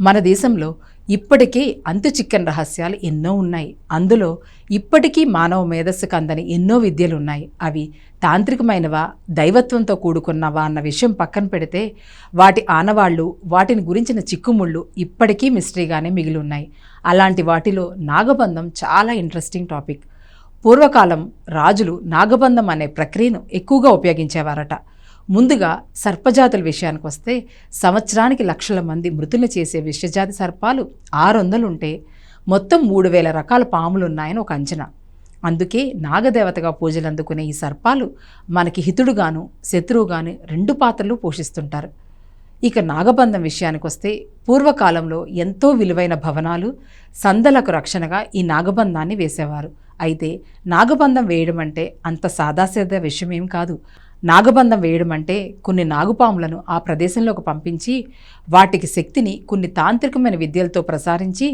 మన దేశంలో ఇప్పటికీ అంతు చిక్కని రహస్యాలు ఎన్నో ఉన్నాయి. అందులో ఇప్పటికీ మానవ మేధస్సుకు అందని ఎన్నో విద్యలు ఉన్నాయి. అవి తాంత్రికమైనవా దైవత్వంతో కూడుకున్నవా అన్న విషయం పక్కన పెడితే వాటి ఆనవాళ్ళు వాటిని గురించిన చిక్కుముళ్ళు ఇప్పటికీ మిస్టరీగానే మిగిలి ఉన్నాయి అలాంటి వాటిలో నాగబంధం చాలా ఇంట్రెస్టింగ్ టాపిక్. పూర్వకాలం రాజులు నాగబంధం అనే ప్రక్రియను ఎక్కువగా ఉపయోగించేవారట. ముందుగా సర్పజాతుల విషయానికి వస్తే సంవత్సరానికి లక్షల మంది మృతులు చేసే విషజాతి సర్పాలు ఆరు వందలుంటే మొత్తం మూడు వేల రకాల పాములు ఉన్నాయని ఒక అంచనా. అందుకే నాగదేవతగా పూజలు అందుకునే ఈ సర్పాలు మనకి హితుడుగాను శత్రువుగాను రెండు పాత్రలు పోషిస్తుంటారు. ఇక నాగబంధం విషయానికి వస్తే పూర్వకాలంలో ఎంతో విలువైన భవనాలు సందలకు రక్షణగా ఈ నాగబంధాన్ని వేసేవారు. అయితే నాగబంధం వేయడం అంటే అంత సాదాసీదా విషయం ఏం కాదు. నాగబంధం వేయడం అంటే కొన్ని నాగుపాములను ఆ ప్రదేశంలోకి పంపించి వాటికి శక్తిని కొన్ని తాంత్రికమైన విద్యలతో ప్రసారించి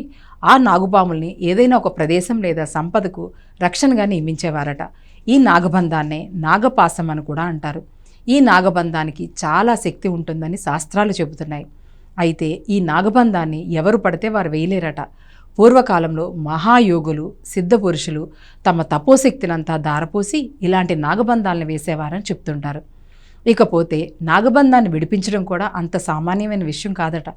ఆ నాగుపాముల్ని ఏదైనా ఒక ప్రదేశం లేదా సంపదకు రక్షణగా నియమించేవారట. ఈ నాగబంధాన్నే నాగపాసం అని కూడా అంటారు. ఈ నాగబంధానికి చాలా శక్తి ఉంటుందని శాస్త్రాలు చెబుతున్నాయి. అయితే ఈ నాగబంధాన్ని ఎవరు పడితే వారు వేయలేరట. పూర్వకాలంలో మహాయోగులు సిద్ధపురుషులు తమ తపోశక్తినంతా దారపోసి ఇలాంటి నాగబంధాలను వేసేవారని చెప్తుంటారు. ఇకపోతే నాగబంధాన్ని విడిపించడం కూడా అంత సామాన్యమైన విషయం కాదట.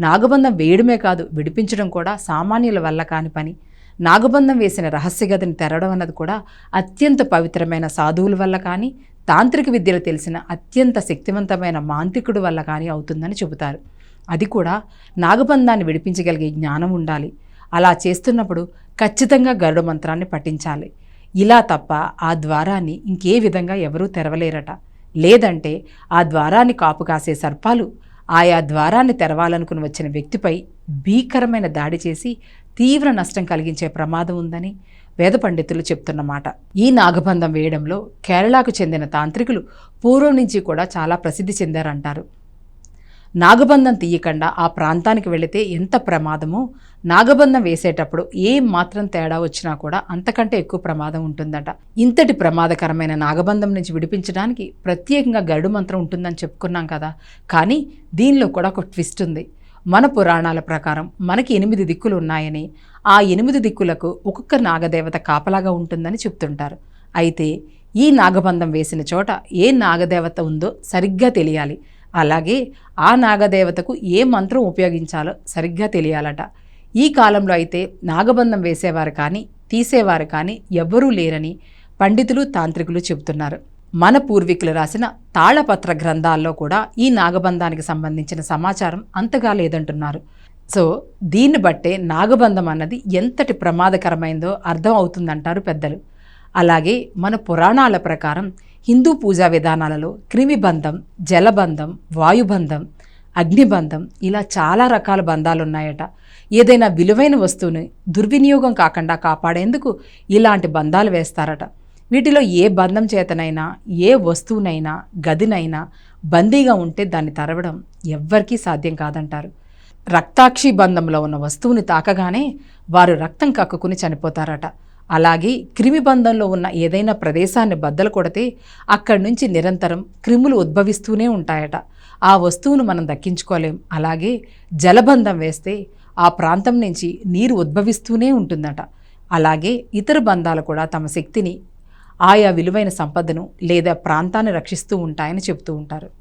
నాగబంధం వేయడమే కాదు విడిపించడం కూడా సామాన్యుల వల్ల కాని పని. నాగబంధం వేసిన రహస్య గదిని తెరవడం అన్నది కూడా అత్యంత పవిత్రమైన సాధువుల వల్ల కానీ తాంత్రిక విద్యలు తెలిసిన అత్యంత శక్తివంతమైన మాంత్రికుడు వల్ల కానీ అవుతుందని చెబుతారు. అది కూడా నాగబంధాన్ని విడిపించగలిగే జ్ఞానం ఉండాలి. అలా చేస్తున్నప్పుడు ఖచ్చితంగా గరుడ మంత్రాన్ని పఠించాలి. ఇలా తప్ప ఆ ద్వారాన్ని ఇంకే విధంగా ఎవరూ తెరవలేరట. లేదంటే ఆ ద్వారాన్ని కాపు కాసే సర్పాలు ఆయా ద్వారాన్ని తెరవాలనుకుని వచ్చిన వ్యక్తిపై భీకరమైన దాడి చేసి తీవ్ర నష్టం కలిగించే ప్రమాదం ఉందని వేద పండితులు చెప్తున్నమాట ఈ నాగబంధం వేయడంలో కేరళకు చెందిన తాంత్రికులు పూర్వం నుంచి కూడా చాలా ప్రసిద్ధి చెందారంటారు. నాగబంధం తీయకుండా ఆ ప్రాంతానికి వెళితే ఎంత ప్రమాదమో నాగబంధం వేసేటప్పుడు ఏం మాత్రం తేడా వచ్చినా కూడా అంతకంటే ఎక్కువ ప్రమాదం ఉంటుందట. ఇంతటి ప్రమాదకరమైన నాగబంధం నుంచి విడిపించడానికి ప్రత్యేకంగా గరుడు మంత్రం ఉంటుందని చెప్పుకున్నాం కదా. కానీ దీనిలో కూడా ఒక ట్విస్ట్ ఉంది. మన పురాణాల ప్రకారం మనకి ఎనిమిది దిక్కులు ఉన్నాయని ఆ ఎనిమిది దిక్కులకు ఒక్కొక్క నాగదేవత కాపలాగా ఉంటుందని చెప్తుంటారు. అయితే ఈ నాగబంధం వేసిన చోట ఏ నాగదేవత ఉందో సరిగ్గా తెలియాలి. అలాగే ఆ నాగదేవతకు ఏ మంత్రం ఉపయోగించాలో సరిగ్గా తెలియాలట. ఈ కాలంలో అయితే నాగబంధం వేసేవారు కానీ తీసేవారు కానీ ఎవ్వరూ లేరని పండితులు తాంత్రికులు చెబుతున్నారు. మన పూర్వీకులు రాసిన తాళపత్ర గ్రంథాల్లో కూడా ఈ నాగబంధానికి సంబంధించిన సమాచారం అంతగా లేదంటున్నారు. సో దీన్ని బట్టే నాగబంధం అన్నది ఎంతటి ప్రమాదకరమైందో అర్థం అవుతుందంటారు పెద్దలు. అలాగే మన పురాణాల ప్రకారం హిందూ పూజా విధానాలలో క్రిమిబంధం జలబంధం వాయుబంధం అగ్నిబంధం ఇలా చాలా రకాల బంధాలు ఉన్నాయట ఏదైనా విలువైన వస్తువుని దుర్వినియోగం కాకుండా కాపాడేందుకు ఇలాంటి బంధాలు వేస్తారట. వీటిలో ఏ బంధం చేతనైనా ఏ వస్తువునైనా గదినైనా బందీగా ఉంటే దాన్ని తరవడం ఎవ్వరికీ సాధ్యం కాదంటారు. రక్తాక్షి బంధంలో ఉన్న వస్తువుని తాకగానే వారు రక్తం కక్కుకుని చనిపోతారట. అలాగే క్రిమి బంధంలో ఉన్న ఏదైనా ప్రదేశాన్ని బద్దలు కొడితే అక్కడి నుంచి నిరంతరం క్రిములు ఉద్భవిస్తూనే ఉంటాయట. ఆ వస్తువును మనం దక్కించుకోలేం. అలాగే జలబంధం వేస్తే ఆ ప్రాంతం నుంచి నీరు ఉద్భవిస్తూనే ఉంటుందట. అలాగే ఇతర బంధాలు కూడా తమ శక్తిని ఆయా విలువైన సంపదను లేదా ప్రాంతాన్ని రక్షిస్తూ ఉంటాయని చెబుతూ ఉంటారు.